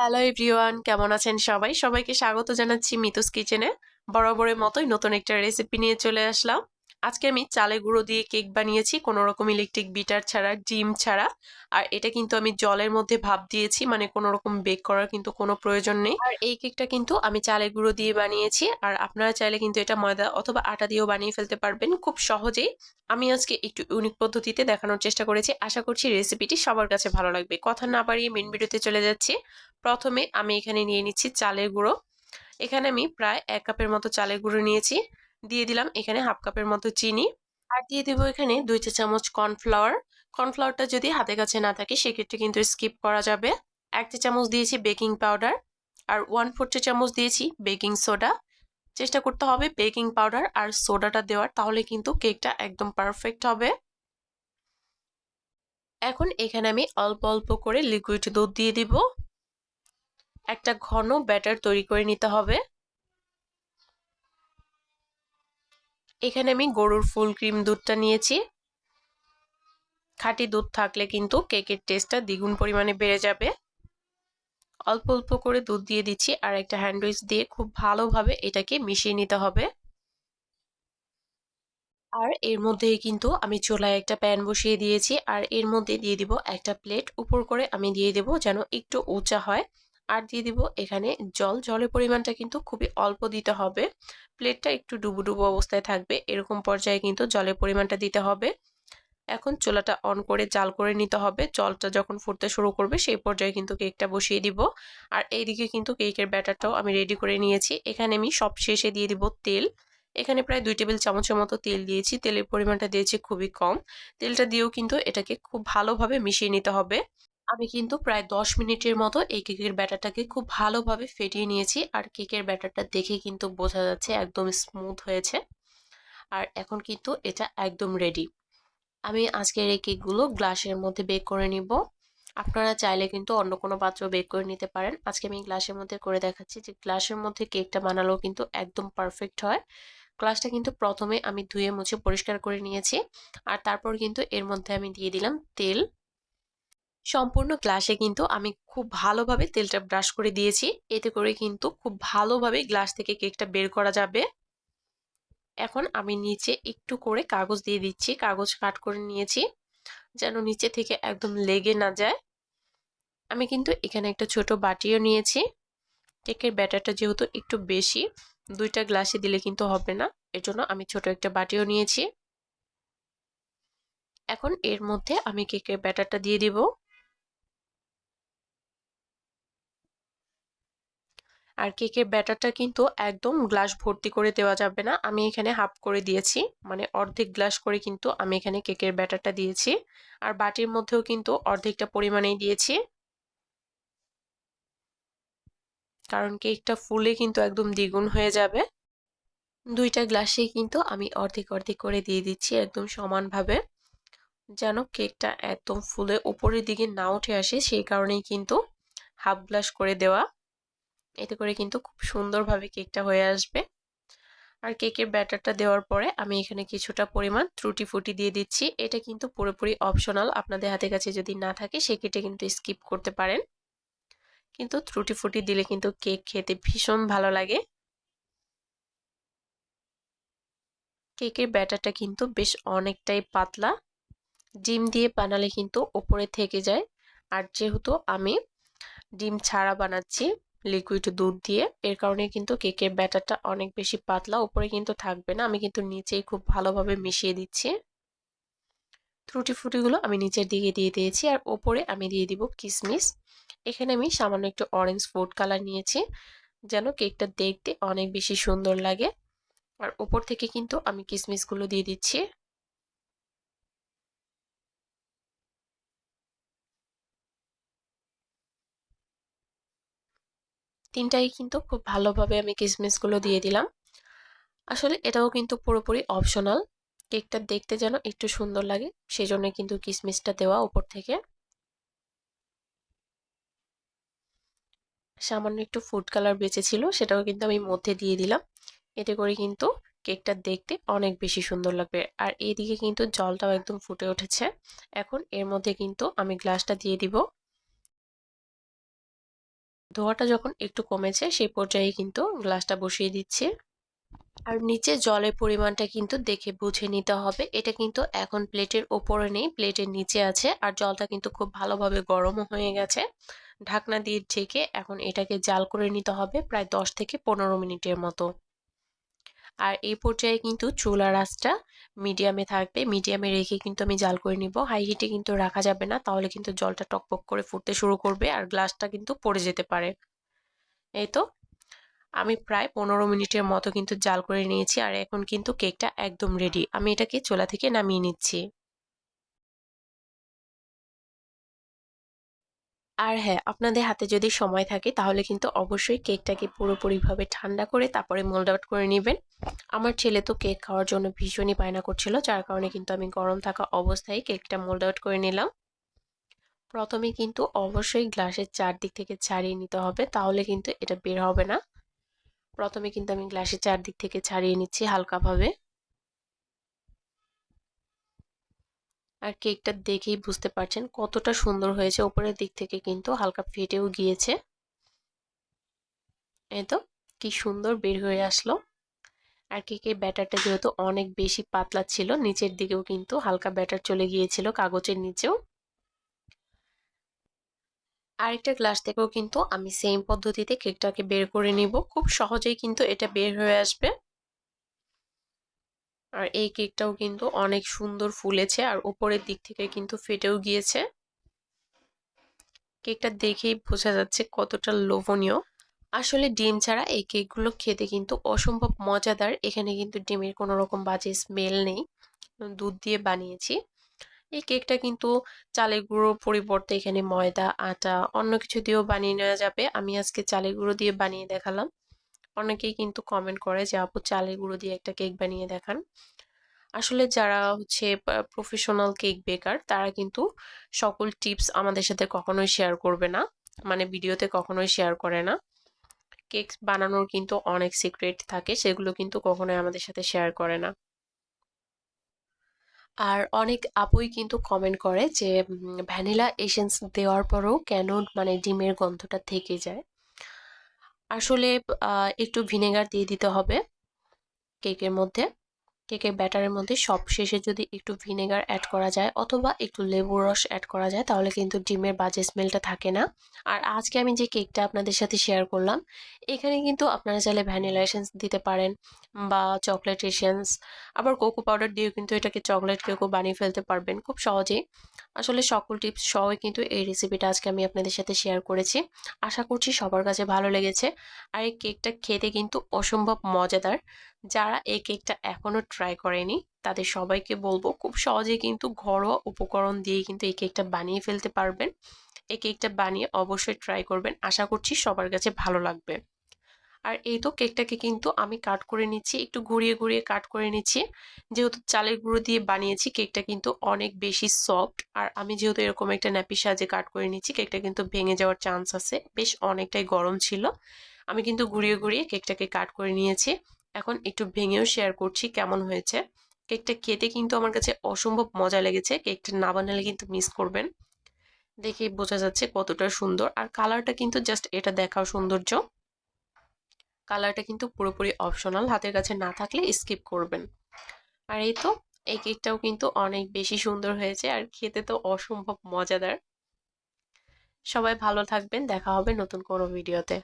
Hello everyone কেমন আছেন সবাই? সবাইকে স্বাগত জানাচ্ছি মিতুস কিচেনে। বরাবরের মতোই নতুন একটা রেসিপি নিয়ে চলে আসলাম। আজকে আমি চালে গুঁড়ো দিয়ে কেক বানিয়েছি, কোনো রকম ইলেকট্রিক বিটার ছাড়া, ডিম ছাড়া। আর এটা কিন্তু আমি জলের মধ্যে ভাপ দিয়েছি মানে কোনো রকম বেক করার কিন্তু কোনো প্রয়োজন নেই। আর এই কেকটা কিন্তু আমি চালে গুঁড়ো দিয়ে বানিয়েছি, আর আপনারা চাইলে কিন্তু এটা ময়দা অথবা আটা দিয়েও বানিয়ে ফেলতে পারবেন খুব সহজেই। আমি আজকে একটু ইউনিক পদ্ধতিতে দেখানোর চেষ্টা করেছি, আশা করছি রেসিপিটি সবার কাছে ভালো লাগবে। কথা না বাড়িয়ে মেন ভিডিওতে চলে যাচ্ছি। প্রথমে আমি এখানে নিয়ে নিচ্ছি চালের গুঁড়ো। এখানে আমি প্রায় এক কাপের মতো চালের গুঁড়ো নিয়েছি। দিয়ে দিলাম এখানে হাফ কাপের মতো চিনি। আর দিয়ে দেবো এখানে দুই চা চামচ কর্নফ্লাওয়ার। কর্নফ্লাওয়ারটা যদি হাতে কাছে না থাকে সেক্ষেত্রে কিন্তু স্কিপ করা যাবে। এক চা চামচ দিয়েছি বেকিং পাউডার। আর ওয়ান ফোর চা চামচ দিয়েছি বেকিং সোডা। চেষ্টা করতে হবে বেকিং পাউডার আর সোডাটা দেওয়ার, তাহলে কিন্তু কেকটা একদম পারফেক্ট হবে। এখন এখানে আমি অল্প অল্প করে লিকুইড দুধ দিয়ে দিব। একটা ঘন ব্যাটার তৈরি করে নিতে হবে। এখানে আমি গরুর ফুল ক্রিম দুধটা নিয়েছি। খাঁটি দুধ থাকলে কিন্তু কেকের টেস্টটা দ্বিগুণ পরিমাণে বেড়ে যাবে। অল্প অল্প করে দুধ দিয়ে দিচ্ছি আর একটা হ্যান্ডউইচ দিয়ে খুব ভালোভাবে এটাকে মিশিয়ে নিতে হবে। আর এর মধ্যেই কিন্তু আমি চুলায় একটা প্যান বসিয়ে দিয়েছি আর এর মধ্যে দিয়ে দিব একটা প্লেট। উপর করে আমি দিয়ে দেব যেন একটু উঁচা হয়। আর দিয়ে দিব এখানে জল। জলের পরিমাণটা কিন্তু খুবই অল্প দিতে হবে। প্লেটটা একটু ডুবু ডুবু অবস্থায় থাকবে। এরকম পর্যায়ে কিন্তু জলের পরিমাণটা দিতে হবে। এখন চুলাটা অন করে জাল করে নিতে হবে। জলটা যখন ফুটতে শুরু করবে সেই পর্যায়ে কিন্তু কেকটা বসিয়ে দিব। আর এইদিকে কিন্তু কেকের ব্যাটারটাও আমি রেডি করে নিয়েছি। এখানে আমি সব শেষে দিয়ে দিব তেল। এখানে প্রায় দুই টেবিল চামচের মতো তেল দিয়েছি। তেলের পরিমাণটা দিয়েছি খুবই কম। তেলটা দিয়েও কিন্তু এটাকে খুব ভালোভাবে মিশিয়ে নিতে হবে। আমি কিন্তু প্রায় দশ মিনিটের মতো এই কেকের ব্যাটারটাকে খুব ভালোভাবে ফেটিয়ে নিয়েছি আর কেকের ব্যাটারটা দেখে কিন্তু বোঝা যাচ্ছে একদম স্মুথ হয়েছে। আর এখন কিন্তু এটা একদম রেডি। আমি আজকের এই কেকগুলো গ্লাসের মধ্যে বেক করে নিব। আপনারা চাইলে কিন্তু অন্য কোনো পাত্র বেক করে নিতে পারেন। আজকে আমি গ্লাসের মধ্যে করে দেখাচ্ছি যে গ্লাসের মধ্যে কেকটা বানালেও কিন্তু একদম পারফেক্ট হয়। গ্লাসটা কিন্তু প্রথমে আমি ধুয়ে মুছে পরিষ্কার করে নিয়েছি। আর তারপর কিন্তু এর মধ্যে আমি দিয়ে দিলাম তেল। সম্পূর্ণ গ্লাসে কিন্তু আমি খুব ভালোভাবে তেলটা ব্রাশ করে দিয়েছি। এতে করে কিন্তু খুব ভালোভাবে গ্লাস থেকে কেকটা বের করা যাবে। এখন আমি নিচে একটু করে কাগজ দিয়ে দিচ্ছি। কাগজ কাট করে নিয়েছি যেন নিচে থেকে একদম লেগে না যায়। আমি কিন্তু এখানে একটা ছোট বাটিও নিয়েছি। কেকের ব্যাটারটা যেহেতু একটু বেশি, দুইটা গ্লাসে দিলে কিন্তু হবে না। এর জন্য আমি ছোট একটা বাটিও নিয়েছি। এখন এর মধ্যে আমি কেকের ব্যাটারটা দিয়ে দিব। আর কেকের ব্যাটারটা কিন্তু একদম গ্লাস ভর্তি করে দেওয়া যাবে না। আমি এখানে হাফ করে দিয়েছি। মানে অর্ধেক গ্লাস করে কিন্তু আমি এখানে কেকের ব্যাটারটা দিয়েছি। আর বাটির মধ্যেও কিন্তু অর্ধেকটা পরিমাণেই দিয়েছি। কারণ কেকটা ফুলে কিন্তু একদম দ্বিগুণ হয়ে যাবে। দুইটা গ্লাসেই কিন্তু আমি অর্ধেক অর্ধেক করে দিয়ে দিচ্ছি একদম সমানভাবে। যেন কেকটা একদম ফুলে উপরের দিকে না উঠে আসে, সেই কারণেই কিন্তু হাফ গ্লাস করে দেওয়া। এতে করে কিন্তু খুব সুন্দরভাবে কেকটা হয়ে আসবে। আর কেকের ব্যাটারটা দেওয়ার পরে আমি এখানে কিছুটা পরিমাণ ত্রুটি ফুটি দিয়ে দিচ্ছি। এটা কিন্তু পুরোপুরি অপশনাল। আপনাদের হাতে কাছে যদি না থাকে, সেক্ষেত্রে কিন্তু স্কিপ করতে পারেন। কিন্তু ত্রুটি ফুটি দিলে কিন্তু কেক খেতে ভীষণ ভালো লাগে। কেকের ব্যাটারটা কিন্তু বেশ অনেকটাই পাতলা। ডিম দিয়ে বানালে কিন্তু ওপরে থেকে যায়। আর যেহেতু আমি ডিম ছাড়া বানাচ্ছি লিকুইড দুধ দিয়ে। এর কারণে কিন্তু কেকের ব্যাটারটা অনেক বেশি পাতলা, উপরে কিন্তু থাকবে না। আমি কিন্তু নিচেই খুব ভালোভাবে মিশিয়ে দিচ্ছি। ত্রুটি ফুটিগুলো আমি নিচের দিকে দিয়ে দিয়েছি আর ওপরে আমি দিয়ে দিব কিসমিস। এখানে আমি সামান্য একটু অরেঞ্জ ফুড কালার নিয়েছি, যেন কেকটা দেখতে অনেক বেশি সুন্দর লাগে। আর ওপর থেকে কিন্তু আমি কিসমিসগুলো দিয়ে দিচ্ছি। তিনটাই কিন্তু খুব ভালোভাবে আমি কিসমিসগুলো দিয়ে দিলাম। আসলে এটাও কিন্তু পুরোপুরি অপশনাল কেকটা দেখতে যেন একটু সুন্দর লাগে সেই জন্য কিন্তু কিসমিসটা দেওয়া উপর থেকে। সামান্য একটু ফুড কালার বেঁচে ছিল, সেটাও কিন্তু আমি মধ্যে দিয়ে দিলাম। এতে করে কিন্তু কেকটা দেখতে অনেক বেশি সুন্দর লাগবে। আর এইদিকে কিন্তু জলটাও একদম ফুটে উঠেছে। এখন এর মধ্যে কিন্তু আমি গ্লাসটা দিয়ে দিব। ধোয়াটা যখন একটু কমেছে, সেই পর্যায়ে কিন্তু গ্লাসটা বসিয়ে দিচ্ছি। আর নিচে জলের পরিমাণটা কিন্তু দেখে বুঝে নিতে হবে। এটা কিন্তু এখন প্লেটের ওপরে নেই, প্লেটের নিচে আছে। আর জলটা কিন্তু খুব ভালোভাবে গরমও হয়ে গেছে। ঢাকনা দিয়ে ঢেকে এখন এটাকে জাল করে নিতে হবে প্রায় দশ থেকে পনেরো মিনিটের মতো। আর এই পর্যায়ে কিন্তু চুলার আঁচটা মিডিয়ামে থাকবে। মিডিয়ামে রেখে কিন্তু আমি জাল করে নিব। হাই হিটে কিন্তু রাখা যাবে না, তাহলে কিন্তু জলটা টকপক করে ফুটতে শুরু করবে আর গ্লাসটা কিন্তু পড়ে যেতে পারে। এই তো, আমি প্রায় পনেরো মিনিটের মতো কিন্তু জাল করে নিয়েছি আর এখন কিন্তু কেকটা একদম রেডি আমি এটাকে চোলা থেকে নামিয়ে নিচ্ছি। আর হ্যাঁ আপনাদের হাতে যদি সময় থাকে, তাহলে কিন্তু অবশ্যই কেকটাকে পুরোপুরিভাবে ঠান্ডা করে তারপরে মোল্ড আউট করে নেবেন। আমার ছেলে তো কেক খাওয়ার জন্য ভীষণই বায়না করছিল, যার কারণে কিন্তু আমি গরম থাকা অবস্থায় কেকটা মোল্ড আউট করে নিলাম। প্রথমে কিন্তু অবশ্যই গ্লাসের চারদিক থেকে ছাড়িয়ে নিতে হবে, তাহলে কিন্তু এটা বের হবে না। প্রথমে কিন্তু আমি গ্লাসের চারদিক থেকে ছাড়িয়ে নিচ্ছি হালকাভাবে। আর কেকটা দেখেই বুঝতে পারছেন কতটা সুন্দর হয়েছে। ওপরের দিক থেকে কিন্তু হালকা ফেটেও গিয়েছে। এই তো, কি সুন্দর বের হয়ে আসলো। আর কেকের ব্যাটারটা যেহেতু অনেক বেশি পাতলা ছিল, নিচের দিকেও কিন্তু হালকা ব্যাটার চলে গিয়েছিল কাগজের নিচেও। আরেকটা গ্লাস থেকেও কিন্তু আমি সেম পদ্ধতিতে কেকটাকে বের করে নিব। খুব সহজেই কিন্তু এটা বের হয়ে আসবে। আর এই কেকটাও কিন্তু অনেক সুন্দর ফুলেছে আর উপরের দিক থেকে কিন্তু ফেটেও গিয়েছে। কেকটা দেখেই বোঝা যাচ্ছে কতটা লোভনীয়। আসলে ডিম ছাড়া এই কেকগুলো খেতে কিন্তু অসম্ভব মজাদার। এখানে কিন্তু ডিমের কোনো রকম বাজে স্মেল নেই। দুধ দিয়ে বানিয়েছি। এই কেকটা কিন্তু চালের গুঁড়োর পরিবর্তে এখানে ময়দা, আটা, অন্য কিছু দিয়েও বানিয়ে নেওয়া যাবে। আমি আজকে চালের গুঁড়ো দিয়ে বানিয়ে দেখালাম। অনেকেই কিন্তু কমেন্ট করে যে, আপু চালের গুঁড়ো দিয়ে একটা কেক বানিয়ে দেখান। আসলে যারা হচ্ছে প্রফেশনাল কেক বেকার তারা কিন্তু সকল টিপস আমাদের সাথে কখনোই শেয়ার করবে না। মানে ভিডিওতে কখনোই শেয়ার করে না। কেক বানানোর কিন্তু অনেক সিক্রেট থাকে, সেগুলো কিন্তু কখনোই আমাদের সাথে শেয়ার করে না। আর অনেক আপুই কিন্তু কমেন্ট করে যে ভ্যানিলা এসেন্স দেওয়ার পরেও কেন মানে ডিমের গন্ধটা থেকে যায়? আসলে একটু ভিনেগার দিয়ে দিতে হবে কেকের মধ্যে। কেকের ব্যাটারের মধ্যে সব শেষে যদি একটু ভিনেগার অ্যাড করা যায় অথবা একটু লেবুর রস অ্যাড করা যায়, তাহলে কিন্তু ডিমের বাজে স্মেলটা থাকে না। আর আজকে আমি যে কেকটা আপনাদের সাথে শেয়ার করলাম, এখানে কিন্তু আপনারা চাইলে ভ্যানিলা এসেন্স দিতে পারেন বা চকলেট এসেন্স আবার কোকো পাউডার দিয়েও কিন্তু এটাকে চকলেট কেকও বানিয়ে ফেলতে পারবেন খুব সহজেই। আসলে সকল টিপস সহই কিন্তু এই রেসিপিটা আজকে আমি আপনাদের সাথে শেয়ার করেছি। আশা করছি সবার কাছে ভালো লেগেছে। আর এই কেকটা খেতে কিন্তু অসম্ভব মজাদার। যারা এই কেকটা এখনও ট্রাই করেনি, তাদের সবাইকে বলব খুব সহজে কিন্তু ঘরোয়া উপকরণ দিয়ে কিন্তু এই কেকটা বানিয়ে ফেলতে পারবেন। এই কেকটা বানিয়ে অবশ্যই ট্রাই করবেন, আশা করছি সবার কাছে ভালো লাগবে। আর এই তো কেকটাকে কিন্তু আমি কাট করে নিচ্ছি, একটু ঘুরিয়ে ঘুরিয়ে কাট করে নিচ্ছি। যেহেতু চালের গুঁড়ো দিয়ে বানিয়েছি, কেকটা কিন্তু অনেক বেশি সফট আর আমি যেহেতু এরকম একটা ন্যাপি সাজে কাট করে নিচ্ছি, কেকটা কিন্তু ভেঙে যাওয়ার চান্স আছে। বেশ অনেকটাই গরম ছিল। আমি কিন্তু ঘুরিয়ে ঘুরিয়ে কেকটাকে কাট করে নিয়েছি। এখন একটু ভেঙেও শেয়ার করছি কেমন হয়েছে। কেকটা খেতে কিন্তু আমার কাছে অসম্ভব মজা লেগেছে কেকটা না বানালে কিন্তু মিস করবেন। দেখে বোঝা যাচ্ছে কতটা সুন্দর। আর কালারটা কিন্তু জাস্ট এটা দেখাও সৌন্দর্য। কালারটা কিন্তু পুরোপুরি অপশনাল হাতের কাছে না থাকলে স্কিপ করবেন। আর এই তো, এই কেকটাও কিন্তু অনেক বেশি সুন্দর হয়েছে আর খেতে তো অসম্ভব মজাদার। সবাই ভালো থাকবেন, দেখা হবে নতুন কোনো ভিডিওতে